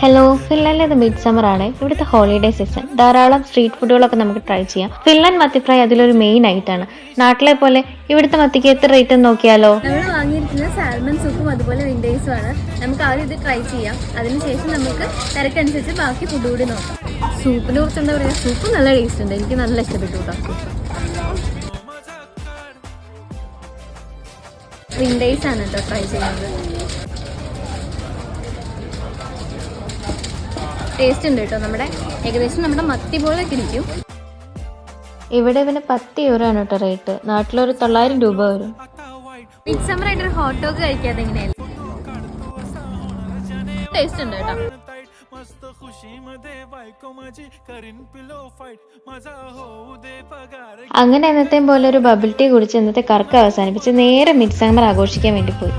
Hello ഫിൻലാൻഡിൽ ഇത് mid summer ആണ്. ഇവിടുത്തെ ഹോളിഡേ സീസൺ ധാരാളം സ്ട്രീറ്റ് ഫുഡുകളൊക്കെ നമുക്ക് ട്രൈ ചെയ്യാം. ഫിൻലാൻഡ് മത്തി ഫ്രൈ അതിലൊരു മെയിൻ ആയിട്ടാണ് നാട്ടിലെ പോലെ ഇവിടുത്തെ മത്തിക്ക് എത്ര റേറ്റ് നോക്കിയാലോ? നമ്മൾ വാങ്ങിയിരിക്കുന്ന സാൽമൺ സൂപ്പും അതുപോലെ വിൻഡേഴ്സും ആണ്. നമുക്ക് ആദ്യം ഇത് ട്രൈ ചെയ്യാം. അതിനുശേഷം നമുക്ക് തിരക്കനുസരിച്ച് ബാക്കി ഫുഡ് കൂടി നോക്കാം. സൂപ്പിനെ കുറിച്ച് എന്താ പറയുക സൂപ്പ് നല്ല ടേസ്റ്റ് ഉണ്ട്. എനിക്ക് നല്ല ഇഷ്ടപ്പെട്ടു കേട്ടോ വിൻഡേഴ്സ് ആണ് കേട്ടോ ട്രൈ ചെയ്യുന്നത്. ടേസ്റ്റ് ഉണ്ട് കേട്ടോ നമ്മുടെ ഏകദേശം നമ്മുടെ മത്തി പോലെ ഒക്കെ ഇരിക്കും ഇവിടെ ഇവന് പത്ത് യൂറോ ആണ് കേട്ടോ റേറ്റ് നാട്ടിലൊരു തൊള്ളായിരം രൂപ വരും മിഡ് സമ്മർ ആയിട്ട് ഒരു ഹോട്ട് ഡോഗ് കഴിക്കാതെ എങ്ങനെയായിരുന്നു ടേസ്റ്റ് ഉണ്ട് കേട്ടോ मस्त खुशी मध्ये बायको माझी करीन पिलो फाईट माझा होऊ दे पगार അങ്ങനെ എന്നത്തെയും പോലെ ഒരു ബബിൾ ടീ കുടിച്ച് ഇന്നത്തെ കറക്കം അവസാനിപ്പിച്ച് നേരെ മിഡ് സമ്മർ ആഘോഷിക്കാൻ വേണ്ടി പോയി